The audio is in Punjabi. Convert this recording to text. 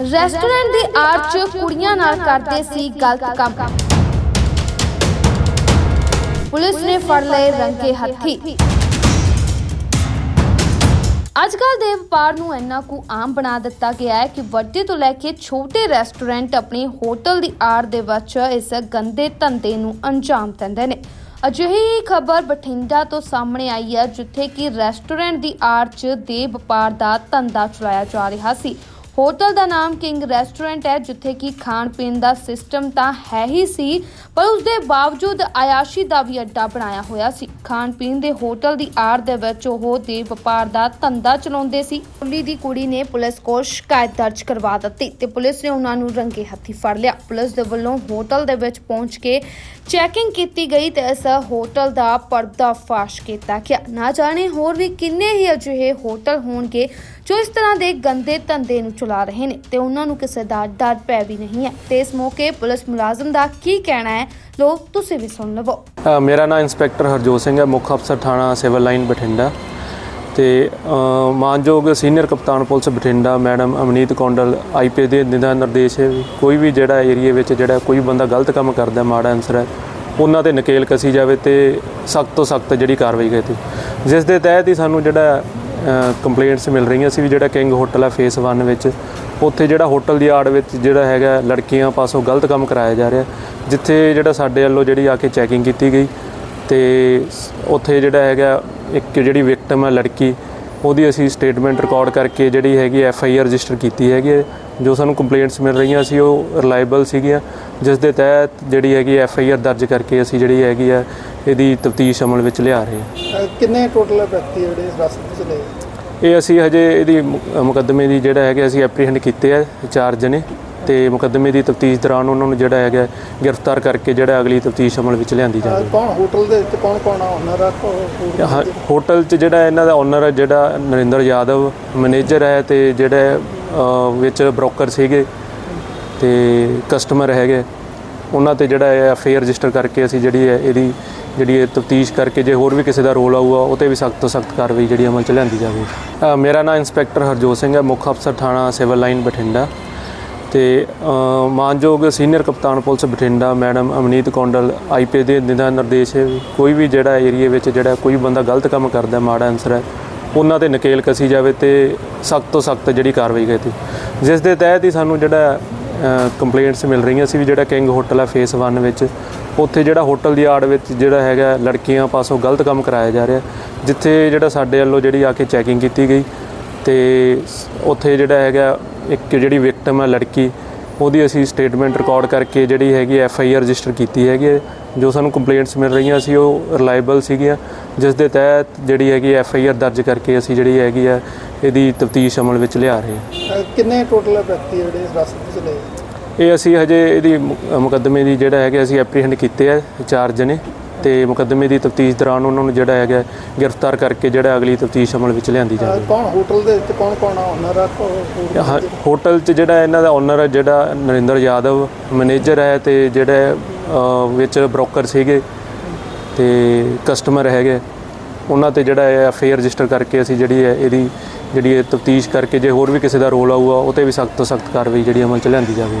ਰੈਸਟੋਰੈਂਟ ਦੀ ਆੜ 'ਚ ਕੁੜੀਆਂ ਨਾਲ ਕਰਦੇ ਸੀ ਗਲਤ ਕੰਮ। ਪੁਲਿਸ ਨੇ ਫੜ ਲਏ ਰੰਗੇ ਹੱਥੀ। ਅੱਜ ਦੇ ਵਪਾਰ ਨੂੰ ਇੰਨਾ ਕੁ ਆਮ ਬਣਾ ਦਿੱਤਾ ਗਿਆ ਹੈ ਕਿ ਵੱਡੇ ਤੋਂ ਲੈ ਕੇ ਛੋਟੇ ਰੈਸਟੋਰੈਂਟ ਆਪਣੀ ਹੋਟਲ ਦੀ ਆੜ ਦੇ ਵਿੱਚ ਇਸ ਗੰਦੇ ਧੰਦੇ ਨੂੰ ਅੰਜਾਮ ਦਿੰਦੇ ਨੇ। ਅਜਿਹੀ ਖਬਰ ਬਠਿੰਡਾ ਤੋਂ ਸਾਹਮਣੇ ਆਈ ਹੈ, ਜਿੱਥੇ ਕਿ ਰੈਸਟੋਰੈਂਟ ਦੀ ਆੜ 'ਚ ਦੇ ਵਪਾਰ ਦਾ ਧੰਦਾ ਚਲਾਇਆ ਜਾ ਰਿਹਾ ਸੀ। ਹੋਟਲ ਦਾ ਨਾਮ ਕਿੰਗ ਰੈਸਟੋਰੈਂਟ ਹੈ, ਜਿੱਥੇ ਕਿ ਖਾਣ ਪੀਣ ਦਾ ਸਿਸਟਮ ਤਾਂ ਹੈ ਹੀ ਸੀ, ਪਰ ਉਸ ਦੇ ਬਾਵਜੂਦ ਆਯਾਸ਼ੀ ਦਾ ਵੀ ਅੱਡਾ ਬਣਾਇਆ ਹੋਇਆ ਸੀ। ਖਾਣ ਪੀਣ ਦੇ ਹੋਟਲ ਦੀ ਆੜ ਦੇ ਵਿੱਚ ਉਹ ਦੇ ਵਪਾਰ ਦਾ ਧੰਦਾ ਚਲਾਉਂਦੇ ਸੀ। ਕੁੜੀ ਦੀ ਕੁੜੀ ਨੇ ਪੁਲਿਸ ਕੋਲ ਸ਼ਿਕਾਇਤ ਦਰਜ ਕਰਵਾ ਦਿੱਤੀ ਤੇ ਪੁਲਿਸ ਨੇ ਉਹਨਾਂ ਨੂੰ ਰੰਗੇ ਹੱਥੀ ਫੜ ਲਿਆ। ਪੁਲਿਸ ਦੇ ਵੱਲੋਂ ਹੋਟਲ ਦੇ ਵਿੱਚ ਪਹੁੰਚ ਕੇ ਚੈਕਿੰਗ ਕੀਤੀ ਗਈ ਤੇ ਇਸ ਹੋਟਲ ਦਾ ਪਰਦਾਫਾਸ਼ ਕੀਤਾ ਗਿਆ। ਨਾ ਜਾਣੇ ਹੋਰ ਵੀ ਕਿੰਨੇ ਹੀ ਅਜਿਹੇ ਹੋਟਲ ਹੋਣਗੇ, ਜੋ ਇਸ ਤਰ੍ਹਾਂ ਦੇ ਗੰਦੇ ਧੰਦੇ ਨੂੰ ਚਲਾ ਰਹੇ ਨੇ ਤੇ ਉਹਨਾਂ ਨੂੰ ਕਿਸੇ ਦਾ ਡਰ ਪੈ ਵੀ ਨਹੀਂ ਹੈ। ਤੇ ਇਸ ਮੌਕੇ ਪੁਲਿਸ ਮੁਲਾਜ਼ਮ ਦਾ ਕੀ ਕਹਿਣਾ ਹੈ ਲੋ ਤੁਸੀਂ ਵੀ ਸੁਣ ਲਵੋ। ਮੇਰਾ ਨਾਮ ਇੰਸਪੈਕਟਰ ਹਰਜੋਤ ਸਿੰਘ ਹੈ, ਮੁੱਖ ਅਫਸਰ ਥਾਣਾ ਸਿਵਲ ਲਾਈਨ ਬਠਿੰਡਾ। ਤੇ ਮਾਨਯੋਗ ਸੀਨੀਅਰ ਕਪਤਾਨ police Bathinda, madam Amneet Kondal IP ਦੇ ਦਿਸ਼ਾ ਨਿਰਦੇਸ਼ ਹੈ ਕੋਈ ਵੀ ਜਿਹੜਾ ਏਰੀਆ ਵਿੱਚ ਜਿਹੜਾ ਕੋਈ ਬੰਦਾ ਗਲਤ ਕੰਮ ਕਰਦਾ, ਮਾੜਾ ਅਨਸਰ ਹੈ, ਉਹਨਾਂ ਤੇ ਨਕੇਲ ਕਸੀ ਜਾਵੇ ਤੇ ਸਖਤ ਤੋਂ ਸਖਤ ਜਿਹੜੀ ਕਾਰਵਾਈ ਕੀਤੀ। ਜਿਸ ਦੇ ਤਹਿਤ ਹੀ ਸਾਨੂੰ ਜਿਹੜਾ ਕੰਪਲੇਂਟਸ ਮਿਲ ਰਹੀਆਂ ਸੀ ਵੀ ਜਿਹੜਾ ਕਿੰਗ ਹੋਟਲ ਹੈ ਫੇਸ 1 ਵਿੱਚ, ਉੱਥੇ ਜਿਹੜਾ ਹੋਟਲ ਦੀ ਆੜ ਵਿੱਚ ਜਿਹੜਾ ਹੈਗਾ ਲੜਕੀਆਂ ਪਾਸੋਂ ਗਲਤ ਕੰਮ ਕਰਾਇਆ ਜਾ ਰਿਹਾ, ਜਿੱਥੇ ਜਿਹੜਾ ਸਾਡੇ ਵੱਲੋਂ ਜਿਹੜੀ ਆ ਕੇ ਚੈਕਿੰਗ ਕੀਤੀ ਗਈ ਤੇ ਉੱਥੇ ਜਿਹੜਾ ਹੈਗਾ ਇੱਕ ਜਿਹੜੀ ਵਿਕਟਮ ਹੈ ਲੜਕੀ, ਉਹਦੀ ਅਸੀਂ ਸਟੇਟਮੈਂਟ ਰਿਕਾਰਡ ਕਰਕੇ ਜਿਹੜੀ ਹੈਗੀ ਐਫ ਆਈ ਆਰ ਰਜਿਸਟਰ ਕੀਤੀ ਹੈਗੀ ਹੈ। ਜੋ ਸਾਨੂੰ ਕੰਪਲੇਂਟਸ ਮਿਲ ਰਹੀਆਂ ਸੀ, ਉਹ ਰਿਲਾਇਬਲ ਸੀਗੀਆਂ, ਜਿਸ ਦੇ ਤਹਿਤ ਜਿਹੜੀ ਹੈਗੀ ਐਫ ਆਈ ਆਰ ਦਰਜ ਕਰਕੇ ਅਸੀਂ ਜਿਹੜੀ ਹੈਗੀ ਹੈ ਇਹਦੀ ਤਫਤੀਸ਼ ਅਮਲ ਵਿੱਚ ਲਿਆ ਰਹੇ ਹਾਂ। ਅਹ ਕਿੰਨੇ ਟੋਟਲ ਵਿਅਕਤੀ ਜਿਹੜੇ ਇਸ ਰਸਤੇ ਵਿੱਚ ਨੇ ਇਹ ਅਸੀਂ ਹਜੇ ਇਹਦੀ ਮੁ- ਮੁਕੱਦਮੇ ਦੀ ਜਿਹੜਾ ਹੈਗਾ ਅਸੀਂ ਐਪਰੀਹੈਂਡ ਕੀਤੇ ਆ ਚਾਰ ਜਣੇ। ਤੇ ਮੁਕੱਦਮੇ ਦੀ ਤਫਤੀਸ਼ ਦੌਰਾਨ ਉਹਨਾਂ ਨੂੰ ਜਿਹੜਾ ਹੈਗਾ ਗ੍ਰਿਫਤਾਰ ਕਰਕੇ ਜਿਹੜਾ ਅਗਲੀ ਤਫਤੀਸ਼ ਅਮਲ ਵਿੱਚ ਲਿਆਂਦੀ ਅਹ ਜਾਵੇਗੀ। ਕੌਣ ਹੋਟਲ ਦੇ ਵਿੱਚ ਕੌਣ ਕੌਣ ਆ ਉਹਨਾਂ ਦਾ ਹਾਂ, ਹੋਟਲ 'ਚ ਜਿਹੜਾ ਇਹਨਾਂ ਦਾ ਓਨਰ ਜਿਹੜਾ ਨਰਿੰਦਰ ਯਾਦਵ ਮੈਨੇਜਰ ਹੈ ਤੇ ਜਿਹੜੇ ਵਿੱਚ ਬ੍ਰੋਕਰ ਸੀਗੇ ਤੇ ਕਸਟਮਰ ਹੈਗੇ। ਉਹਨਾਂ ਤੇ ਜਿਹੜਾ ਹੈ ਅਫੇਅਰ ਰਜਿਸਟਰ ਕਰਕੇ ਅਸੀਂ ਜਿਹੜੀ ਹੈ ਇਹਦੀ ਜਿਹੜੀ ਹੈ ਤਫਤੀਸ਼ ਕਰਕੇ ਜੇ ਹੋਰ ਵੀ ਕਿਸੇ ਦਾ ਰੋਲ ਆਊਗਾ, ਉਹ ਤੇ ਵੀ ਸਖਤ ਤੋਂ ਸਖਤ ਕਾਰਵਾਈ ਜਿਹੜੀ ਅਮਲ ਚ ਲਿਆਂਦੀ ਜਾਵੇ। ਮੇਰਾ ਨਾਮ ਇੰਸਪੈਕਟਰ ਹਰਜੋਤ ਸਿੰਘ ਹੈ, ਮੁੱਖ ਅਫਸਰ ਥਾਣਾ ਸਿਵਲ ਲਾਈਨ ਬਠਿੰਡਾ। ਤੇ ਮਾਨਯੋਗ ਸੀਨੀਅਰ ਕਪਤਾਨ police Bathinda, madam Amneet Kondal IP ਦੇ ਦਿਸ਼ਾ ਨਿਰਦੇਸ਼ ਹੈ, ਕੋਈ ਵੀ ਜਿਹੜਾ ਏਰੀਆ ਵਿੱਚ ਜਿਹੜਾ ਕੋਈ ਬੰਦਾ ਗਲਤ ਕੰਮ ਕਰਦਾ ਮਾੜਾ ਅਨਸਰ ਹੈ, ਉਹਨਾਂ ਤੇ ਨਕੇਲ ਕਸੀ ਜਾਵੇ ਤੇ ਸਖਤ ਤੋਂ ਸਖਤ ਜਿਹੜੀ ਕਾਰਵਾਈ ਕੀਤੀ। ਜਿਸ ਦੇ ਤਹਿਤ ਹੀ ਸਾਨੂੰ ਜਿਹੜਾ ਕੰਪਲੇਂਟਸ ਮਿਲ ਰਹੀਆਂ ਸੀ ਵੀ ਜਿਹੜਾ ਕਿੰਗ ਹੋਟਲ ਹੈ ਫੇਸ 1 ਵਿੱਚ, ਉੱਥੇ ਜਿਹੜਾ ਹੋਟਲ ਦੀ ਆੜ ਵਿੱਚ ਜਿਹੜਾ ਹੈਗਾ ਲੜਕੀਆਂ ਪਾਸੋਂ ਗਲਤ ਕੰਮ ਕਰਾਇਆ ਜਾ ਰਿਹਾ, ਜਿੱਥੇ ਜਿਹੜਾ ਸਾਡੇ ਵੱਲੋਂ ਜਿਹੜੀ ਆ ਕੇ ਚੈਕਿੰਗ ਕੀਤੀ ਗਈ ਤੇ ਉੱਥੇ ਜਿਹੜਾ ਹੈਗਾ ਇੱਕ ਜਿਹੜੀ ਵਿਕਟਮ ਹੈ ਲੜਕੀ, ਉਹਦੀ ਅਸੀਂ ਸਟੇਟਮੈਂਟ ਰਿਕਾਰਡ ਕਰਕੇ ਜਿਹੜੀ ਹੈਗੀ ਐਫ ਆਈ ਆਰ ਰਜਿਸਟਰ ਕੀਤੀ ਹੈਗੀ ਹੈ। ਜੋ ਸਾਨੂੰ ਕੰਪਲੇਂਟਸ ਮਿਲ ਰਹੀਆਂ ਸੀ, ਉਹ ਰਿਲਾਇਬਲ ਸੀਗੀਆਂ, ਜਿਸ ਦੇ ਤਹਿਤ ਜਿਹੜੀ ਹੈਗੀ ਐਫ ਆਈ ਆਰ ਦਰਜ ਕਰਕੇ ਅਸੀਂ ਜਿਹੜੀ ਹੈਗੀ ਹੈ ਇਹਦੀ ਤਫਤੀਸ਼ ਅਮਲ ਵਿੱਚ ਲਿਆ ਰਹੇ ਹਾਂ। ਅਹ ਕਿੰਨੇ ਟੋਟਲ ਵਿਅਕਤੀ ਜਿਹੜੇ ਇਸ ਰਸਤੇ ਵਿੱਚ ਨੇ ਇਹ ਅਸੀਂ ਹਜੇ ਇਹਦੀ ਮੁ- ਮੁਕੱਦਮੇ ਦੀ ਜਿਹੜਾ ਹੈਗਾ ਅਸੀਂ ਐਪਰੀਹੈਂਡ ਕੀਤੇ ਆ ਚਾਰ ਜਣੇ ਤੇ ਮੁਕੱਦਮੇ ਦੀ ਤਫਤੀਸ਼ ਦੌਰਾਨ ਉਹਨਾਂ ਨੂੰ ਜਿਹੜਾ ਹੈਗਾ ਗ੍ਰਿਫਤਾਰ ਕਰਕੇ ਜਿਹੜਾ ਅਗਲੀ ਤਫਤੀਸ਼ ਅਮਲ ਵਿੱਚ ਲਿਆਂਦੀ ਅਹ ਜਾਵੇਗੀ ਕੌਣ ਹੋਟਲ ਦੇ ਵਿੱਚ ਕੌਣ ਕੌਣ ਆ ਉਹਨਾਂ ਦਾ ਹਾਂ, ਹੋਟਲ 'ਚ ਜਿਹੜਾ ਇਹਨਾਂ ਦਾ ਓਨਰ ਹੈ ਜਿਹੜਾ ਨਰਿੰਦਰ ਯਾਦਵ ਮੈਨੇਜਰ ਹੈ ਤੇ ਜਿਹੜੇ ਅ, ਵਿੱਚ ਬ੍ਰੋਕਰ ਸੀਗੇ ਤੇ ਕਸਟਮਰ ਹੈਗੇ। ਉਹਨਾਂ ਤੇ ਜਿਹੜਾ ਹੈ ਅਫੇਅਰ ਰਜਿਸਟਰ ਕਰਕੇ ਅਸੀਂ ਜਿਹੜੀ ਹੈ ਇਹਦੀ ਜਿਹੜੀ ਇਹ ਤਫਤੀਸ਼ ਕਰਕੇ ਜੇ ਹੋਰ ਵੀ ਕਿਸੇ ਦਾ ਰੋਲ ਆਊਗਾ, ਉਹ ਤੇ ਵੀ ਸਖਤ ਤੋਂ ਸਖਤ ਕਾਰਵਾਈ ਜਿਹੜੀ ਅਮਲ ਚ ਲਿਆਂਦੀ ਜਾਵੇ।